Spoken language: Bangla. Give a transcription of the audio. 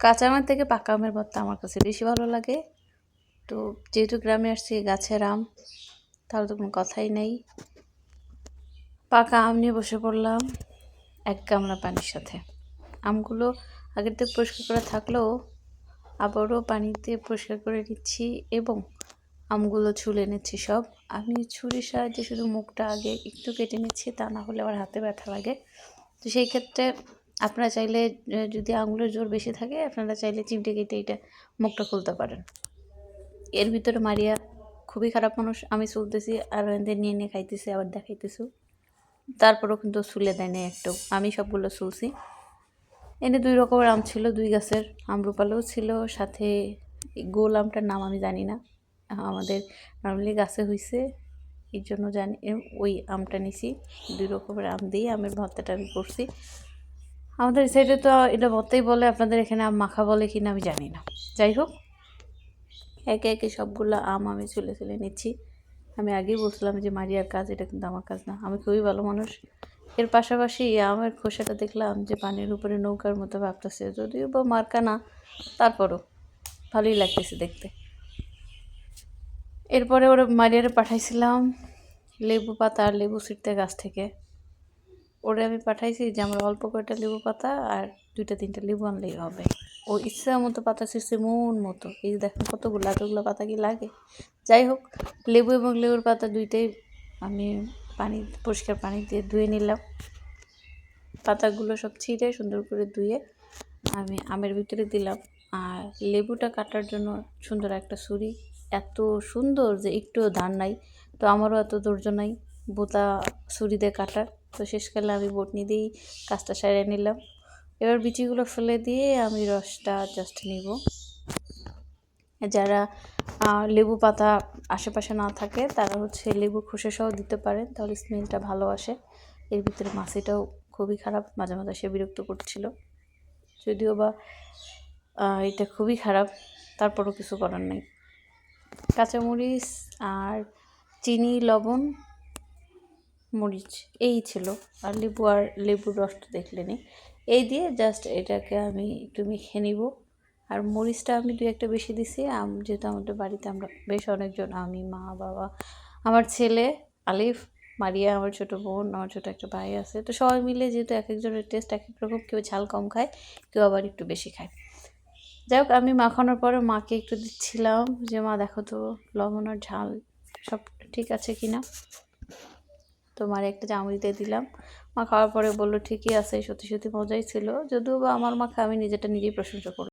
কাঁচা আমের থেকে পাকা আমের ভর্তা আমার কাছে বেশি ভালো লাগে। তো যেহেতু গ্রামে আসছি, গাছের আম, তাহলে তো কোনো কথাই নেই। পাকা আম নিয়ে বসে পড়লাম এক গামলা পানির সাথে। আমগুলো আগের থেকে পরিষ্কার করা থাকলেও আবারও পানিতে পরিষ্কার করে নিচ্ছি এবং আমগুলো ছুলে নিচ্ছি সব। আমি ছুরির সাহায্যে শুধু মুখটা আগে একটু কেটে নিচ্ছি, তা না হলে আমার হাতে ব্যথা লাগে। তো সেই ক্ষেত্রে আপনারা চাইলে যদি আঙুলের জোর বেশি থাকে, আপনারা চাইলে চিমটে কেটে এটা মুখটা খুলতে পারেন। এর ভিতরে মারিয়া খুবই খারাপ মানুষ, আমি চলতেছি, আর এদের নিয়ে নিয়ে খাইতেছি, আবার দেখাইতেছি। তারপরেও কিন্তু চুলে দেয় না একটু। আমি সবগুলো চুলছি। এনে দুই রকমের আম ছিল, দুই গাছের। আমরুপালেও ছিল, সাথে গোল আমটার নাম আমি জানি না। আমাদের নর্মালি গাছে হইছে, এই জন্য জানি ওই আমটা নিছি। দুই রকমের আম দিয়ে আমের ভর্তাটা আমি করছি। আমাদের সাইডে তো এটা ভর্তাই বলে, আপনাদের এখানে আম মাখা বলে কি না আমি জানি না। যাই হোক, একে একে সবগুলো আম আমি চলে চলে নিচ্ছি। আমি আগেই বলছিলাম যে মারিয়ার কাজ, এটা কিন্তু আমার কাজ না। আমি খুবই ভালো মানুষ। এর পাশাপাশি আমের খোসাটা দেখলাম যে পানির উপরে নৌকার মতো ভাবতেছে। যদিও বা মার্কা না, তারপরও ভালোই লাগতেছে দেখতে। এরপরে ওরা মারিয়ারে পাঠাইছিলাম লেবু পাতা আর লেবু ছিঁড়তে গাছ থেকে। ওরে আমি পাঠাইছি যে আমার অল্প কয়টা লেবু পাতা আর দুইটা তিনটা লেবু আনলেই হবে। ও ইচ্ছা মতো পাতা ছিঁড়ছে মন মতো। এই দেখেন কতগুলো, এতগুলো পাতা কি লাগে? যাই হোক, লেবু এবং লেবুর পাতা দুইটাই আমি পানি, পরিষ্কার পানি দিয়ে ধুয়ে নিলাম। পাতাগুলো সব ছিঁড়ে সুন্দর করে ধুয়ে আমি আমের ভিতরে দিলাম। আর লেবুটা কাটার জন্য সুন্দর একটা ছুরি। এত সুন্দর যে একটুও ধার নাই, তো আমারও এত ধৈর্য নাই বোতা ছুরি দিয়ে কাটার। তো শেষকালে আমি বটনি দিয়েই কাজটা সারিয়ে নিলাম। এবার বিচিগুলো ফেলে দিয়ে আমি রসটা জাস্ট নিব। যারা লেবু পাতা আশেপাশে না থাকে, তারা হচ্ছে লেবু খোসা সহ দিতে পারেন, তাহলে স্মেলটা ভালো আসে। এর ভিতরে মাছিটাও খুবই খারাপ, মাঝে মাঝে সে বিরক্ত করছিল। যদিও বা এটা খুবই খারাপ, তারপরও কিছু করার নেই। কাঁচামরিচ আর চিনি, লবণ মরিচ, এই ছিল। আর লেবু আর লেবুর রসটা দেখলেনি এই দিয়ে জাস্ট এটাকে আমি একটু মেখে নিব। আর মরিচটা আমি দু একটা বেশি দিছি। যেহেতু আমাদের বাড়িতে আমরা বেশ অনেকজন, আমি, মা, বাবা, আমার ছেলে, আলিফ, মারিয়া, আমার ছোটো বোন, আমার ছোটো একটা ভাই আছে। তো সবাই মিলে যেহেতু এক একজনের টেস্ট এক এক রকম কেউ ঝাল কম খায়, কেউ আবার একটু বেশি খায়। যাই হোক, আমি মাখানোর পরে মাকে একটু দিচ্ছিলাম যে, মা, দেখো তো, লবণ আর ঝাল সব ঠিক আছে কি না তো মার একটা দিয়ে দিলাম। মা খাওয়ার পরে বলল, ঠিকই আছে, সত্যি সত্যি মজাই ছিল। যদিও বা আমার মাকে আমি নিজেটা নিজেই প্রশংসা করলাম।